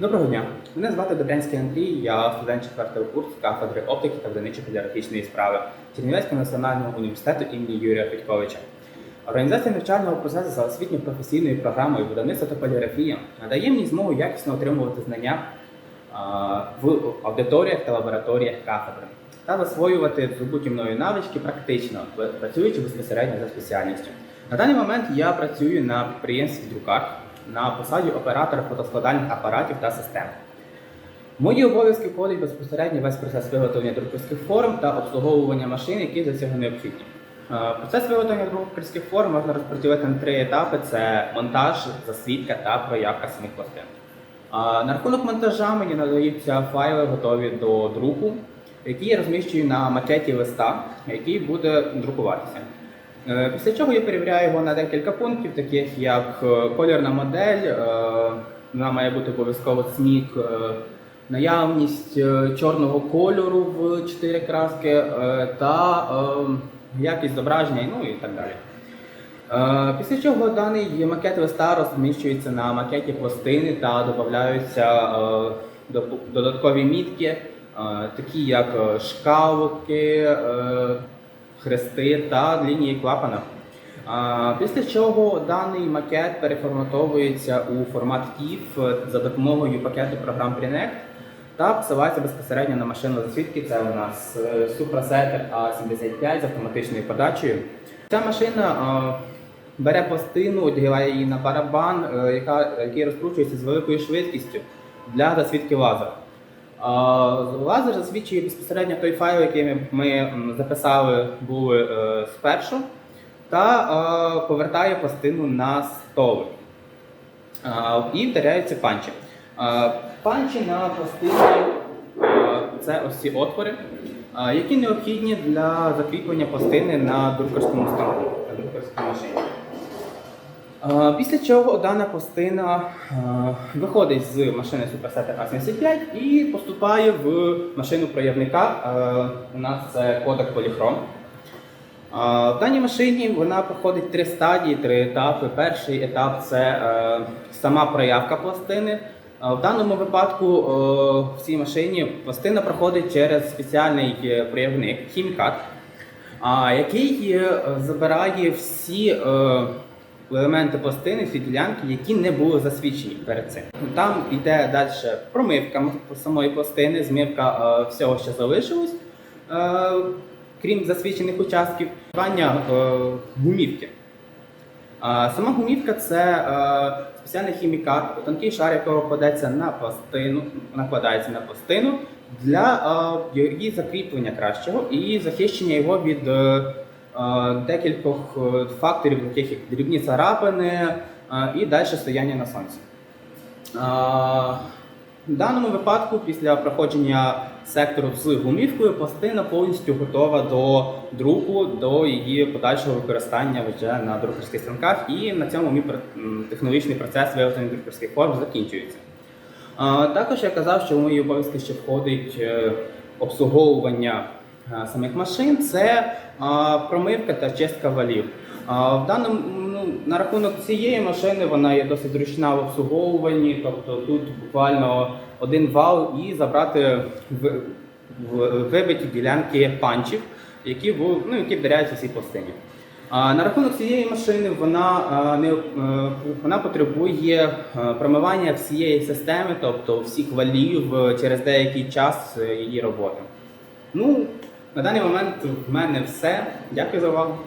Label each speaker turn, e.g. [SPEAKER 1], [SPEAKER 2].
[SPEAKER 1] Доброго дня. Мене звати Добрянський Андрій, я студент 4 курсу кафедри оптики та виробничо-поліграфічної справи Чернівецького національного університету імені Юрія Федьковича. Організація навчального процесу за освітньо-професійною програмою видавництва та поліграфія надає мені змогу якісно отримувати знання в аудиторіях та лабораторіях кафедри та засвоювати здобуті мною навички практично, працюючи безпосередньо за спеціальністю. На даний момент я працюю на підприємстві Друкар на посаді оператора фотоскладальних апаратів та систем. Мої обов'язки входить безпосередньо весь процес виготовлення друкарських форм та обслуговування машин, які для цього необхідні. Е, Процес виготовлення друкарських форм можна розподілити на три етапи: це монтаж, засвідка та проявка самих пластин. На рахунок монтажа мені надаються файли готові до друку, які я розміщую на макеті листа, який буде друкуватися. Е, Після чого я перевіряю його на декілька пунктів, таких як е, колірна модель, е, вона має бути обов'язково цмік, наявність чорного кольору в чотири краски та якість зображення, ну і так далі. Після чого даний макет листа розміщується на макеті пластини та додаються додаткові мітки, такі як шкалки, хрести та лінії клапана. Після чого даний макет переформатовується у формат TIFF за допомогою пакету програм Prinect та посилається безпосередньо на машину засвідки. Це у нас Setter A75 з автоматичною подачею. Ця машина бере пластину, одягає її на барабан, е, який розкручується з великою швидкістю для засвідки лазера. Лазер засвідчує безпосередньо той файл, який ми, ми записали були е, спершу, та е, повертає пластину на столик. І вдаряються панчі. Панчі на пластині е, це ось ці отвори, які необхідні для закріплення пластини на друкарському станку, на друкарській машині. Е, Після чого дана пластина виходить з машини Superset A75 і поступає в машину проявника. У нас це кодек. Е, В даній машині вона проходить три стадії, три етапи. Перший етап це е, сама проявка пластини. В даному випадку е, в цій машині пластина проходить через спеціальний е, проявник хімікат, який забирає всі елементи пластини, всі ділянки, які не були засвідчені перед цим. Там йде далі промивка самої пластини, змивка е, всього, що залишилось, е, крім засвідчених участків, е, гумівки. Сама гумівка це е, спеціальний хімікат, тонкий шар, якого кладеться на пластину, накладається на пластину для її закріплення кращого і захищення його від декількох е, факторів, таких як дрібні царапини е, і далі стояння на сонці. Е, В даному випадку, після проходження сектору з гумівкою, пластина повністю готова до друку, до її подальшого використання вже на друкарських станках, і на цьому мій технологічний процес виготовлення друкарських форм закінчується. Також я казав, що в мої обов'язки ще входить е, обслуговування е, самих машин, це промивка та чистка валів. В даному ну, на рахунок цієї машини вона є досить зручна в обслуговуванні, тобто тут буквально один вал і забрати в, в, вибиті ділянки панчів, які, ну, які вдаряються в цій пластині. На рахунок цієї машини вона, не, е, вона потребує е, промивання всієї системи, тобто всіх валів е, через деякий час е, її роботи. Ну, на даний момент в мене все. Дякую за увагу.